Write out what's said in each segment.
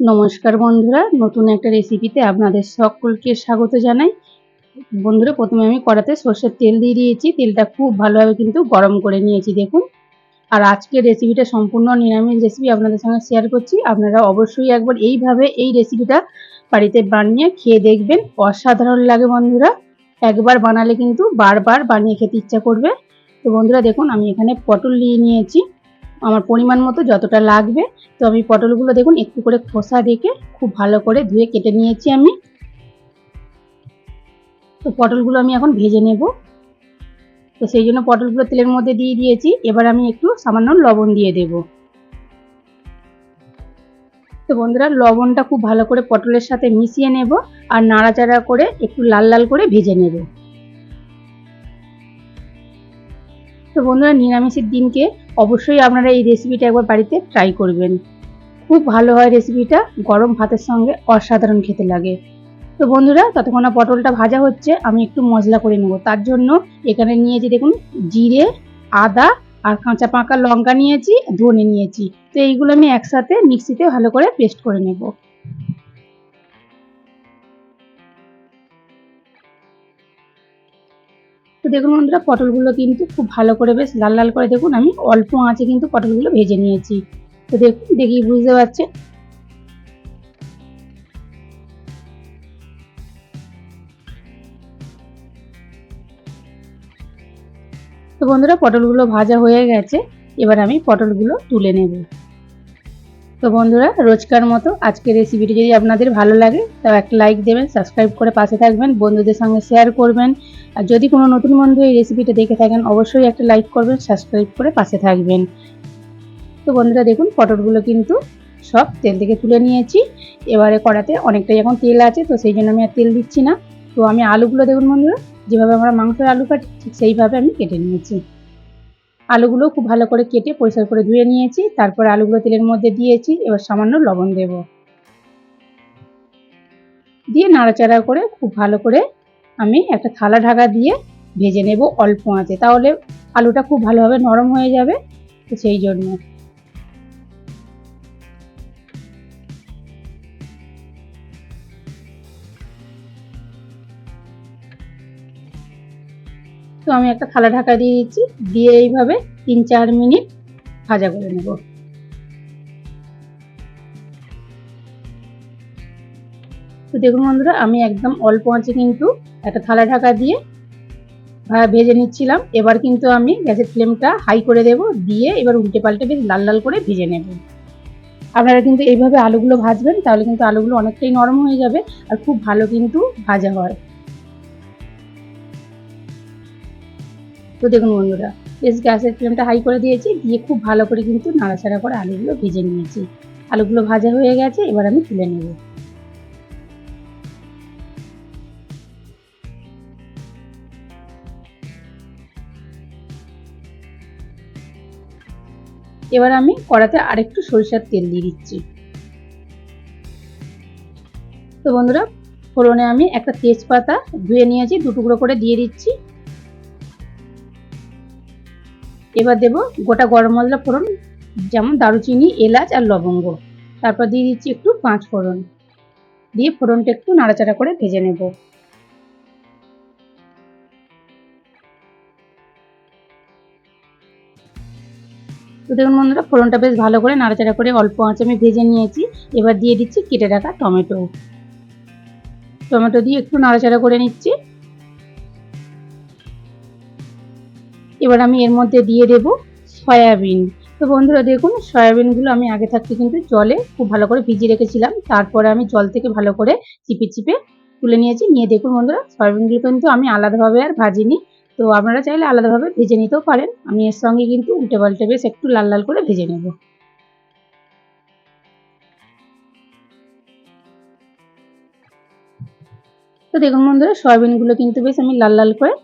নমস্কার বন্ধুরা, নতুন একটা রেসিপিতে আপনাদের সকলকে স্বাগত জানাই। বন্ধুরা, প্রথমে আমি কড়াতে সর্ষের তেল দিয়ে দিয়েছি। তেলটা খুব ভালোভাবে কিন্তু গরম করে নিয়েছি, দেখুন। আর আজকের রেসিপিটা সম্পূর্ণ নিরামিষ রেসিপি আপনাদের সঙ্গে শেয়ার করছি। আপনারা অবশ্যই একবার এইভাবে এই রেসিপিটা বাড়িতে বানিয়ে খেয়ে দেখবেন। অসাধারণ লাগে বন্ধুরা। একবার বানালে কিন্তু বারবার বানিয়ে খেতে ইচ্ছা করবে। তো বন্ধুরা, দেখুন, আমি এখানে পটল নিয়ে নিয়েছি। আমার পরিমাণ মতো যতটা লাগবে। তো আমি পটলগুলো দেখুন, একটু করে খোসা রেখে খুব ভালো করে ধুয়ে কেটে নিয়েছি আমি। তো পটলগুলো আমি এখন ভেজে নেব। তো সেই জন্য পটলগুলো তেলের মধ্যে দিয়ে দিয়েছি। এবার আমি একটু সামান্য লবণ দিয়ে দেব। তো বন্ধুরা, লবণটা খুব ভালো করে পটলের সাথে মিশিয়ে নেব আর নাড়াচাড়া করে একটু লাল লাল করে ভেজে নেব। তো বন্ধুরা নিরামিষের দিনকে অবশ্যই আপনারা এই রেসিপিটা একবার বাড়িতে ট্রাই করবেন। খুব ভালো হয় রেসিপিটা গরম ভাতের সঙ্গে অসাধারণ খেতে লাগে। তো বন্ধুরা, ততক্ষণ পটলটা ভাজা হচ্ছে, আমি একটু মশলা করে নেব। তার জন্য এখানে নিয়েছি দেখুন, জিরে, আদা আর কাঁচা পাকা লঙ্কা নিয়েছি, ধনে নিয়েছি। তো এইগুলো আমি একসাথে মিক্সিতে ভালো করে পেস্ট করে নেব। তো দেখুন বন্ধুরা, পটলগুলো কিন্তু খুব ভালো করে বেশ লাল লাল করে দেখুন, আমি অল্প আঁচে কিন্তু পটলগুলো ভেজে নিয়েছি। তো দেখুন দেখি বুঝতে পারছেন। তো বন্ধুরা, পটলগুলো ভাজা হয়ে গেছে, এবার আমি পটলগুলো তুলে নেব। তো বন্ধুরা, রোজকার মতো আজকের রেসিপিটি যদি আপনাদের ভালো লাগে, তাও একটা লাইক দেবেন সাবস্ক্রাইব করে পাশে থাকবেন, বন্ধুদের সঙ্গে শেয়ার করবেন। আর যদি কোনো নতুন বন্ধু এই রেসিপিটা দেখে থাকেন, অবশ্যই একটা লাইক করবেন সাবস্ক্রাইব করে পাশে থাকবেন। তো বন্ধুরা, দেখুন, পটলগুলো কিন্তু সব তেল থেকে তুলে নিয়েছি। এবারে কড়াতে অনেকটাই এখন তেল আছে, তো সেই জন্য আমি আর তেল দিচ্ছি না। তো আমি আলুগুলো, দেখুন বন্ধুরা, যেভাবে আমরা মাংসের আলু কাটি সেইভাবে আমি কেটে নিয়েছি। আলুগুলো খুব ভালো করে কেটে পরিষ্কার করে ধুয়ে নিয়েছি, তারপর আলুগুলো তেলের মধ্যে দিয়েছি, এবার সামান্য লবণ দেব। দিয়ে নাড়াচাড়া করে খুব ভালো করে আমি একটা থালা ঢাকা দিয়ে ভেজে নেব অল্প আঁচে, তাহলে আলুটা খুব ভালোভাবে নরম হয়ে যাবে সেই জন্য। তো আমি একটা থালা ঢাকা দিয়ে দিচ্ছি। দিয়ে এইভাবে তিন চার মিনিট ভাজা করে নেব। তো দেখুন বন্ধুরা, আমি একদম অল্প আঁচে কিন্তু একটা থালা ঢাকা দিয়ে ভেজে নিচ্ছিলাম। এবার কিন্তু আমি গ্যাসের ফ্লেমটা হাই করে দেব। দিয়ে এবার উল্টে পাল্টে বেশ লাল লাল করে ভেজে নেব। আপনারা কিন্তু এইভাবে আলুগুলো ভাজবেন, তাহলে কিন্তু আলুগুলো অনেকটাই নরম হয়ে যাবে আর খুব ভালো কিন্তু ভাজা হয়। তো দেখুন বন্ধুরা, বেশ গ্যাসের ফ্লেমটা হাই করে দিয়েছি, দিয়ে খুব ভালো করে কিন্তু নাড়াচাড়া করে আলুগুলো ভেজে নিয়েছি। আলুগুলো ভাজা হয়ে গেছে, এবার আমি তুলে নেব। এবার আমি কড়াতে আরেকটু সরিষার তেল দিয়ে দিচ্ছি। তো বন্ধুরা, ফোড়নে আমি একটা তেজপাতা ধুয়ে নিয়েছি, দু টুকরো করে দিয়ে দিচ্ছি। এবার দেব গোটা গরম মশলা ফোড়ন, যেমন দারুচিনি, এলাচ আর লবঙ্গ। তারপর দিয়ে দিচ্ছি একটু পাঁচ ফোড়ন। দিয়ে ফোড়নটা একটু নাড়াচাড়া করে ভেজে নেব। তো দেখুন বন্ধুরা, ফোড়নটা বেশ ভালো করে নাড়াচাড়া করে অল্প আঁচে আমি ভেজে নিয়েছি। এবার দিয়ে দিচ্ছি কেটে রাখা টমেটো। টমেটো দিয়ে একটু নাড়াচাড়া করে নিচ্ছি। এবার আমি এর মধ্যে দিয়ে দেব সয়াবিন। তো বন্ধুরা দেখুন, সয়াবিনগুলো আমি আগে থাকতে কিন্তু জলে খুব ভালো করে ভিজিয়ে রেখেছিলাম। তারপরে আমি জল থেকে ভালো করে চিপে চিপে তুলে নিয়েছি। নিয়ে দেখুন বন্ধুরা, সয়াবিনগুলো কিন্তু আমি আলাদাভাবে আর ভাজিনি। তো আপনারা চাইলে আলাদাভাবে ভেজে নিতেও পারেন। আমি এর সঙ্গে কিন্তু উল্টে পাল্টে বেশ একটু লাল লাল করে ভেজে নেব। তো দেখুন বন্ধুরা, সয়াবিনগুলো কিন্তু বেশ আমি লাল লাল করে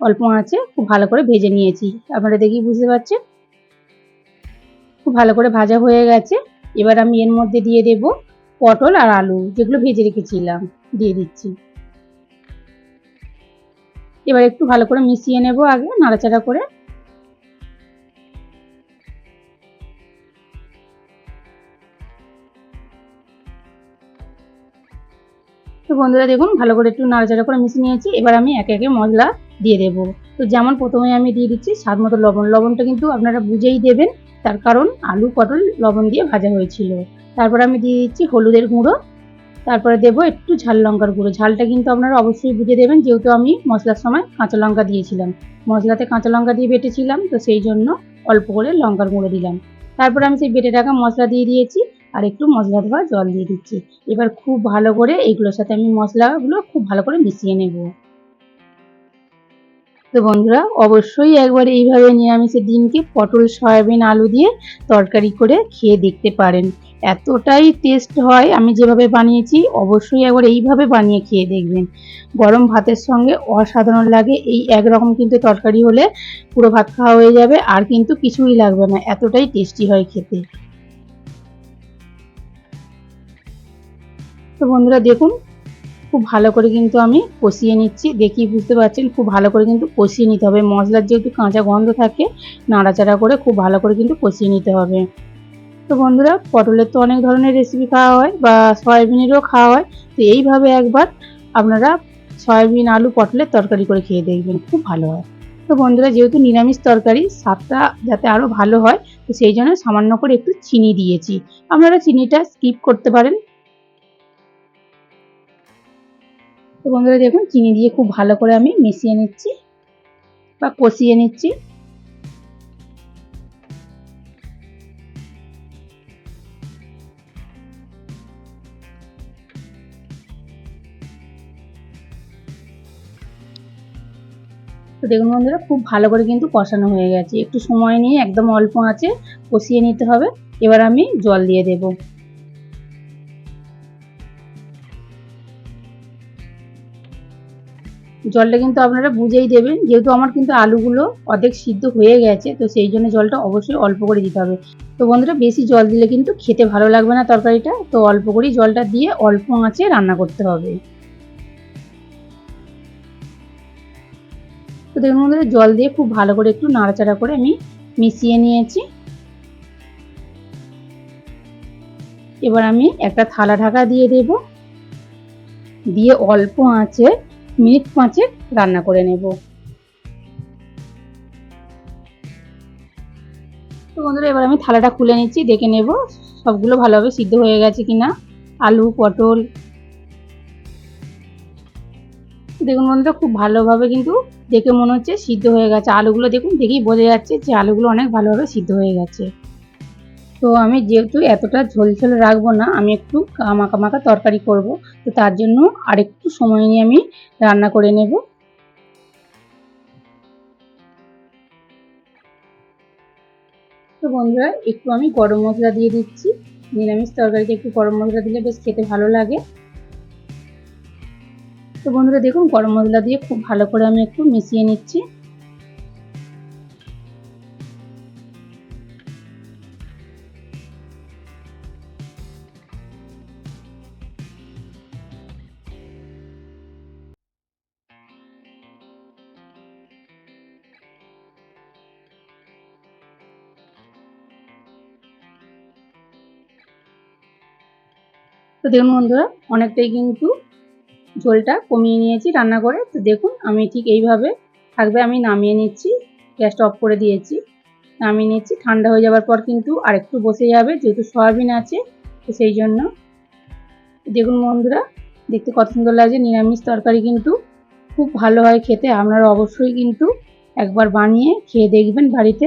অল্প আঁচে খুব ভালো করে ভেজে নিয়েছি। আপনারা দেখি বুঝতে পারছেন। খুব ভালো করে ভাজা হয়ে গেছে। এবার আমি এর মধ্যে দিয়ে দেব পটল আর আলু, যেগুলো ভেজে রেখেছিলাম, দিয়ে দিচ্ছি। এবার একটু ভালো করে মিশিয়ে নেব আগে, নাড়াচাড়া করে। তো বন্ধুরা দেখুন, ভালো করে একটু নাড়াচাড়া করে মিশিয়ে নিয়েছি। এবার আমি একে একে মশলা দিয়ে দেবো। তো যেমন প্রথমে আমি দিয়ে দিচ্ছি স্বাদ মতো লবণ। লবণটা কিন্তু আপনারা বুঝেই দেবেন, তার কারণ আলু, পটল, লবণ দিয়ে ভাজা হয়েছিল। তারপর আমি দিয়ে দিচ্ছি হলুদের গুঁড়ো। তারপরে দেবো একটু ঝাল লঙ্কার গুঁড়ো। ঝালটা কিন্তু আপনারা অবশ্যই বুঝে দেবেন, যেহেতু আমি মশলার সময় কাঁচা লঙ্কা দিয়েছিলাম। মশলাতে কাঁচা লঙ্কা দিয়ে বেটেছিলাম, তো সেই জন্য অল্প করে লঙ্কার গুঁড়ো দিলাম। তারপর আমি সেই বেটে রাখা মশলা দিয়ে দিয়েছি, আর একটু মশলা ধোয়া জল দিয়ে দিচ্ছি। এবার খুব ভালো করে এইগুলোর সাথে আমি মশলাগুলো খুব ভালো করে মিশিয়ে নেব। তো বন্ধুরা, অবশ্যই একবার এইভাবে নিরামিষের দিনকে পটল, সয়াবিন, আলু দিয়ে তরকারি করে খেয়ে দেখতে পারেন। এতটাই টেস্ট হয় আমি যেভাবে বানিয়েছি, অবশ্যই একবার এইভাবে বানিয়ে খেয়ে দেখবেন। গরম ভাতের সঙ্গে অসাধারণ লাগে, এই একরকম কিন্তু তরকারি হলে পুরো ভাত খাওয়া হয়ে যাবে, আর কিন্তু কিছুই লাগবে না, এতটাই টেস্টি হয় খেতে। তো বন্ধুরা, দেখুন খুব ভালো করে কিন্তু আমি কষিয়ে নিচ্ছি। দেখি বুঝতে পারছেন, খুব ভালো করে কিন্তু কষিয়ে নিতে হবে। মশলার যেহেতু কাঁচা গন্ধ থাকে, নাড়াচাড়া করে খুব ভালো করে কিন্তু কষিয়ে নিতে হবে। তো বন্ধুরা, পটলের তো অনেক ধরনের রেসিপি খাওয়া হয় বা সয়াবিনেরও খাওয়া হয়। তো এইভাবে একবার আপনারা সয়াবিন, আলু, পটলের তরকারি করে খেয়ে দেখবেন, খুব ভালো হয়। তো বন্ধুরা, যেহেতু নিরামিষ তরকারি, স্বাদটা যাতে আরও ভালো হয়, তো সেই জন্য সামান্য করে একটু চিনি দিয়েছি। আপনারা চিনিটা স্কিপ করতে পারেন। তো বন্ধুরা দেখুন, চিনি দিয়ে খুব ভালো করে আমি মিশিয়ে নিচ্ছি বা কষিয়ে নিচ্ছি। তো দেখুন বন্ধুরা, খুব ভালো করে কিন্তু কষানো হয়ে গেছে। একটু সময় নিয়ে একদম অল্প আঁচে কষিয়ে নিতে হবে। এবার আমি জল দিয়ে দেবো। জলটা কিন্তু আপনারা বুঝেই দেবেন। যেহেতু আমার কিন্তু আলুগুলো অর্ধেক সিদ্ধ হয়ে গেছে, তো সেই জন্য জলটা অবশ্যই অল্প করে দিতে হবে। তো বন্ধুরা, বেশি জল দিলে কিন্তু খেতে ভালো লাগবে না তরকারিটা, তো অল্প করেই জলটা দিয়ে অল্প আঁচে রান্না করতে হবে। তো দেখুন বন্ধুরা, জল দিয়ে খুব ভালো করে একটু নাড়াচাড়া করে আমি মিশিয়ে নিয়েছি। এবার আমি একটা থালা ঢাকা দিয়ে দেব। দিয়ে অল্প আঁচে মিনিট পাঁচেক রান্না করে নেব। তো বন্ধুরা, এবার আমি থালাটা খুলে নিচ্ছি, দেখে নেব সবগুলো ভালোভাবে সিদ্ধ হয়ে গেছে কিনা, আলু, পটল। দেখুন বন্ধুরা, খুব ভালোভাবে কিন্তু দেখে মনে হচ্ছে সিদ্ধ হয়ে গেছে। আলুগুলো দেখুন, দেখেই বোঝা যাচ্ছে যে আলুগুলো অনেক ভালোভাবে সিদ্ধ হয়ে গেছে। তো আমি যেহেতু এতটা ঝোল ঝোল রাখব না, আমি একটু মাখা মাখা তরকারি করব। তো তার জন্য আরেকটু সময় নিয়ে আমি রান্না করে নেব। তো বন্ধুরা, একটু আমি গরম মশলা দিয়ে দিচ্ছি। নিরামিষ তরকারিতে একটু গরম মশলা দিলে বেশ খেতে ভালো লাগে। তো বন্ধুরা, দেখুন, গরম মশলা দিয়ে খুব ভালো করে আমি একটু মিশিয়ে নিচ্ছি। তো দেখুন বন্ধুরা, অনেকটাই কিন্তু ঝোলটা কমিয়ে নিয়েছি রান্না করে। তো দেখুন, আমি ঠিক এইভাবে থাকবে, আমি নামিয়ে নিচ্ছি, গ্যাসটা অফ করে দিয়েছি। নামিয়ে নিচ্ছি, ঠান্ডা হয়ে যাওয়ার পর কিন্তু আরেকটু বসে যাবে, যেহেতু সয়াবিন আছে, তো সেই জন্য। দেখুন বন্ধুরা, দেখতে কত সুন্দর লাগছে, নিরামিষ তরকারি কিন্তু খুব ভালো হয় খেতে। আপনারা অবশ্যই কিন্তু একবার বানিয়ে খেয়ে দেখবেন বাড়িতে।